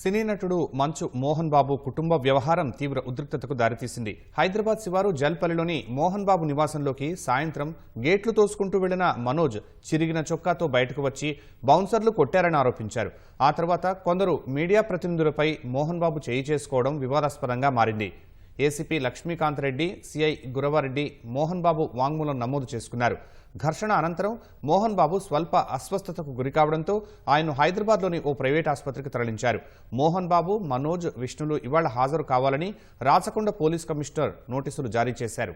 సినీ నటుడు మంచు మోహన్ బాబు కుటుంబ వ్యవహారం తీవ్ర ఉద్రిక్తతకు దారితీసింది. హైదరాబాద్ శివారు జల్పల్లిలోని మోహన్ బాబు నివాసంలోకి సాయంత్రం గేట్లు తోసుకుంటూ వెళ్ళిన మనోజ్ చిరిగిన చొక్కాతో బయటకు వచ్చి బౌన్సర్లు కొట్టారని ఆరోపించారు. ఆ తర్వాత కొందరు మీడియా ప్రతినిధులపై మోహన్ బాబు చేయి చేసుకోవడం వివాదాస్పదంగా మారింది. ఏసీపీ లక్ష్మీకాంత్ రెడ్డి సిఐ గురవారెడ్డి మోహన్ బాబు వాంగ్మూలం నమోదు చేసుకున్నారు. ఘర్షణ అనంతరం మోహన్ బాబు స్వల్ప అస్వస్థతకు గురికావడంతో ఆయన్ను హైదరాబాద్లోని ఓ ప్రైవేట్ ఆసుపత్రికి తరలించారు. మోహన్ బాబు మనోజ్ విష్ణులు ఇవాళ హాజరు కావాలని రాచకొండ పోలీస్ కమిషనర్ నోటీసులు జారీ చేశారు.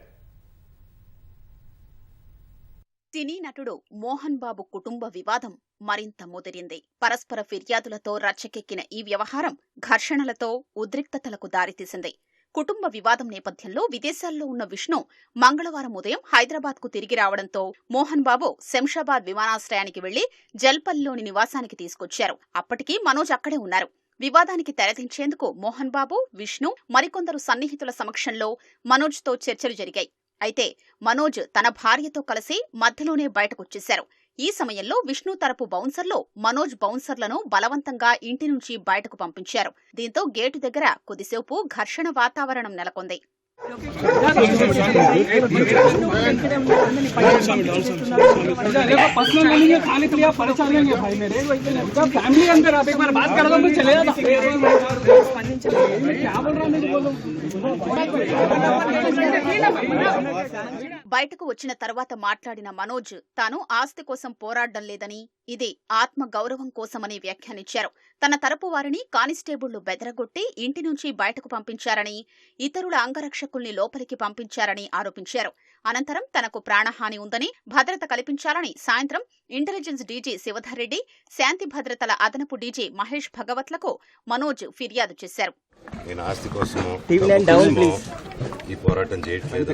సినీ నటుడు మోహన్ బాబు కుటుంబ వివాదం మరింత ముదిరింది. పరస్పర ఫిర్యాదులతో రచ్చకెక్కిన ఈ వ్యవహారం ఘర్షణలతో ఉద్రిక్తతలకు దారితీసింది. కుటుంబ వివాదం నేపథ్యంలో విదేశాల్లో ఉన్న విష్ణు మంగళవారం ఉదయం హైదరాబాద్కు తిరిగి రావడంతో మోహన్ బాబు శంషాబాద్ విమానాశ్రయానికి వెళ్ళి జల్పల్లిలోని నివాసానికి తీసుకొచ్చారు. అప్పటికీ మనోజ్ అక్కడే ఉన్నారు. వివాదానికి తెరదించేందుకు మోహన్ బాబు విష్ణు మరికొందరు సన్నిహితుల సమక్షంలో మనోజ్తో చర్చలు జరిగాయి. అయితే మనోజ్ తన భార్యతో కలిసి మధ్యలోనే బయటకొచ్చేశారు. ఈ సమయంలో విష్ణు తరపు బౌన్సర్లో మనోజ్ బౌన్సర్లను బలవంతంగా ఇంటి నుంచి బయటకు పంపించారు. దీంతో గేటు దగ్గర కొద్దిసేపు ఘర్షణ వాతావరణం నెలకొంది. देखो బయటకు వచ్చిన తర్వాత మాట్లాడిన మనోజ్ తాను ఆస్తి కోసం పోరాడడం లేదని ఇది ఆత్మ గౌరవం కోసమని వ్యాఖ్యానించారు తన తరపు వారిని కానిస్టేబుళ్ళు బెదరగొట్టి ఇంటి నుంచి బయటకు పంపించారని ఇతరుల అంగరక్షకుల్ని లోపలికి పంపించారని ఆరోపించారు. అనంతరం తనకు ప్రాణహాని ఉందని భద్రత కల్పించాలని సాయంత్రం ఇంటెలిజెన్స్ డీజీ శివధర్ రెడ్డి శాంతి భద్రతల అదనపు డీజీ మహేష్ భగవత్లకు మనోజ్ ఫిర్యాదు చేశారు. నేను ఆస్తి ప్లీజ్. ఈ పోరాటం చేయట్లేదు.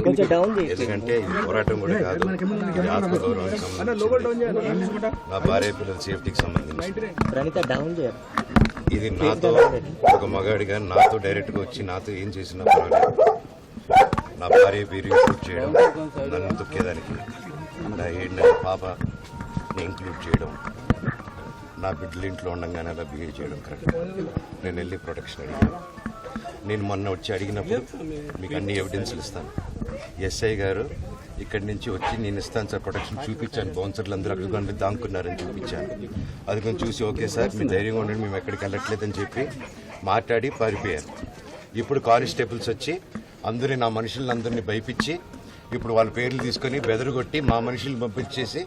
ఎందుకంటే ఇది పోరాటం కూడా కాదు. ఇది ఆత్మగౌరవానికి నా భార్య పిల్లల సేఫ్టీకి సంబంధించి ఇది నాతో ఒక మగాడిగా నాతో డైరెక్ట్గా వచ్చి నాతో ఏం చేసినా పర్వాలేదు. నా భార్య వీరు ఇంక్లూడ్ చేయడం నన్ను తొక్కేదానికి నా ఏడు పాప ఇంక్లూడ్ చేయడం నా బిడ్డలు ఇంట్లో ఉండగానే అలా బిహేవ్ చేయడం కరెక్ట్ నేను వెళ్ళి ప్రొటెక్షన్ అడిగాను. నేను మొన్న వచ్చి అడిగినప్పుడు మీకు అన్ని ఎవిడెన్స్లు ఇస్తాను. ఎస్ఐ గారు ఇక్కడి నుంచి వచ్చి నేను ఇస్తాను సార్ ప్రొటెక్షన్ చూపించాను. బౌన్సర్లు అందరూ అక్కడ కొన్ని దాంకున్నారని చూపించాను. అది కొంచెం చూసి ఓకే సార్ మీ ధైర్యంగా ఉండండి మేము ఎక్కడికి వెళ్ళట్లేదని చెప్పి మాట్లాడి పారిపోయారు ఇప్పుడు కానిస్టేబుల్స్ వచ్చి అందరి నా మనుషులందరినీ భయపించి ఇప్పుడు వాళ్ళ పేర్లు తీసుకొని బెదరగొట్టి మా మనుషులు పంపించేసి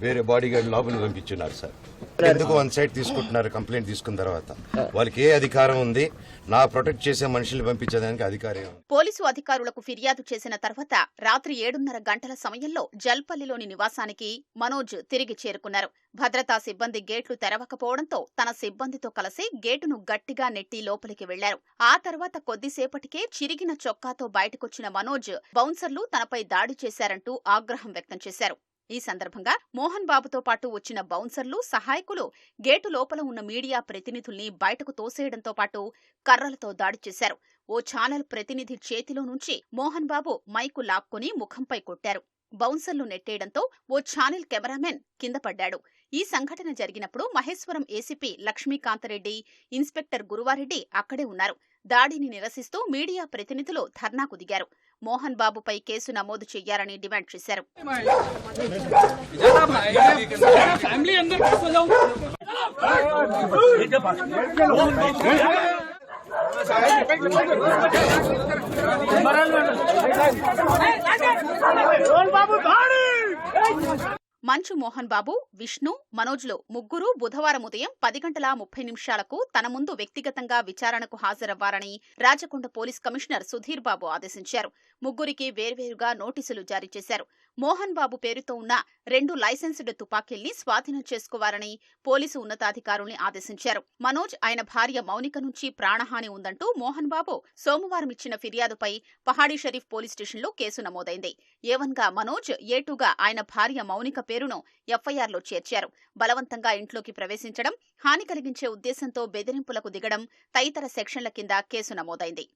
వేరే బాడీగార్డ్ లోపలికి పంపించున్నారు సార్ ఎందుకు వన్ సైడ్ తీసుకుంటున్నారు? కంప్లైంట్ తీసుకున్న తర్వాత. వాళ్ళకి ఏ అధికారం ఉంది? నా ప్రొటెక్ట్ చేసే మనుషుల్ని పంపించేదానికి అధికారం ఏముంది? పోలీసు అధికారులకు ఫిర్యాదు చేసిన తర్వాత రాత్రి ఏడున్నర గంటల సమయంలో జల్పల్లిలోని నివాసానికి మనోజ్ తిరిగి చేరుకున్నారు. భద్రతా సిబ్బంది గేట్లు తెరవకపోవడంతో తన సిబ్బందితో కలిసి గేటును గట్టిగా నెట్టి లోపలికి వెళ్ళారు. ఆ తర్వాత కొద్దిసేపటికే చిరిగిన చొక్కాతో బయటకొచ్చిన మనోజ్ బౌన్సర్లు తనపై దాడి చేశారంటూ ఆగ్రహం వ్యక్తం చేశారు. ఈ సందర్భంగా మోహన్ బాబుతో పాటు వచ్చిన బౌన్సర్లు సహాయకులు గేటు లోపల ఉన్న మీడియా ప్రతినిధుల్ని బయటకు తోసేయడంతో పాటు కర్రలతో దాడి చేశారు. ఓ ఛానల్ ప్రతినిధి చేతిలో నుంచి మోహన్ బాబు మైకు లాక్కొని ముఖంపై కొట్టారు. బౌన్సర్లు నెట్టేయడంతో ఓ ఛానల్ కెమెరామెన్ కింద పడ్డాడు ఈ సంఘటన జరిగినప్పుడు మహేశ్వరం ఏసీపీ లక్ష్మీకాంతరెడ్డి ఇన్స్పెక్టర్ గురువారెడ్డి అక్కడే ఉన్నారు దాడిని నిరసిస్తూ మీడియా ప్రతినిధులు ధర్నాకు దిగారు మోహన్ బాబుపై కేసు నమోదు చేయాలని డిమాండ్ చేశారు మంచు మోహన్ బాబు విష్ణు మనోజ్లు ముగ్గురు బుధవారం ఉదయం పది గంటల ముప్పై నిమిషాలకు తన ముందు వ్యక్తిగతంగా విచారణకు హాజరవ్వాలని రాచకొండ పోలీస్ కమిషనర్ సుధీర్ బాబు ఆదేశించారు. ముగ్గురికి వేర్వేరుగా నోటీసులు జారీ చేశారు. మోహన్ బాబు పేరుతో ఉన్న రెండు లైసెన్స్డ్ తుపాకీల్ని స్వాధీనం చేసుకోవాలని పోలీసు ఉన్నతాధికారుల్ని ఆదేశించారు. మనోజ్ ఆయన భార్య మౌనిక నుంచి ప్రాణహాని ఉందంటూ మోహన్ బాబు సోమవారం ఇచ్చిన ఫిర్యాదుపై పహాడీ షరీఫ్ పోలీస్ స్టేషన్లో కేసు నమోదైంది. ఏవన్గా మనోజ్ ఏటుగా ఆయన భార్య మౌనిక పేరును ఎఫ్ఐఆర్లో చేర్చారు. బలవంతంగా ఇంట్లోకి ప్రవేశించడం హాని కలిగించే ఉద్దేశంతో బెదిరింపులకు దిగడం తదితర సెక్షన్ల కింద కేసు నమోదైంది.